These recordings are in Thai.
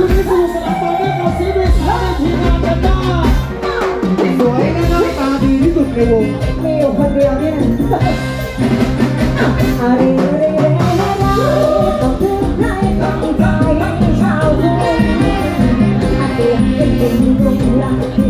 ช่วงนี้สนุกสนานต่อเนื่องกับศิลปินและทีมงานกันจ้สวยและหน้าตาดีที่สุดในวงมีอยู่คนเดียวเนี่ยอะไรอะไรต้องถึงใครต้องใจชาวทุ่งอาเตียงเป็นดินรุงรักที่บอก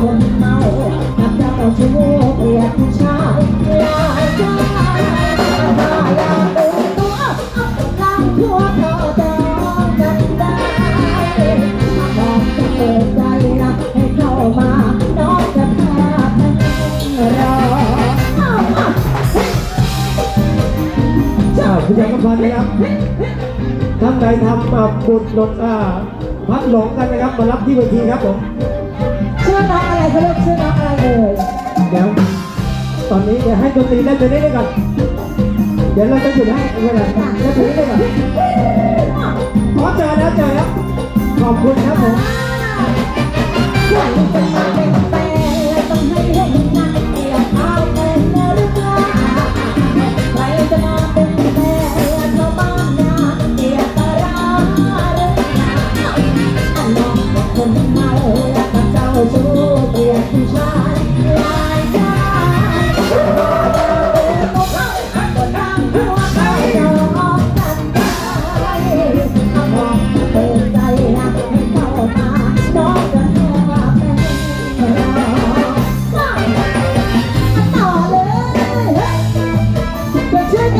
คนเมากับเจ้าชู้เกลียดผู้ชายหลายใจถ้าอยากตื่นตัวล้างทั่วเธอจะกันได้ถ้าบอกจะเปิดใจรับให้เข้ามาน้องจะพาไปรออ่าคุณยายกำพันนะครับท่านใดทำบุตรหลดอ่าพัดหลงกันนะครับ มารับที่เวทีครับผม อน้องอะไรเขาเรียกชื่อน้องอะไรเอ่ยเดี๋ยวตอนนี้เดี๋ยวให้ดนตรีเล่นไปได้ด้วยก่อนเดี๋ยวเราจะหยุดให้เวลาเล่นงได้ด้วยก่อนพอเจอแล้วเจอแล้วขอบคุณครับผมใส่เป็นมาเป็นแฟนต้องให้เห็หน้าเดียวเอาเปเนื้อหเล่ใครจะมาเป็นแฟนและบ้านหาเดียวตาราหรือเล่องอ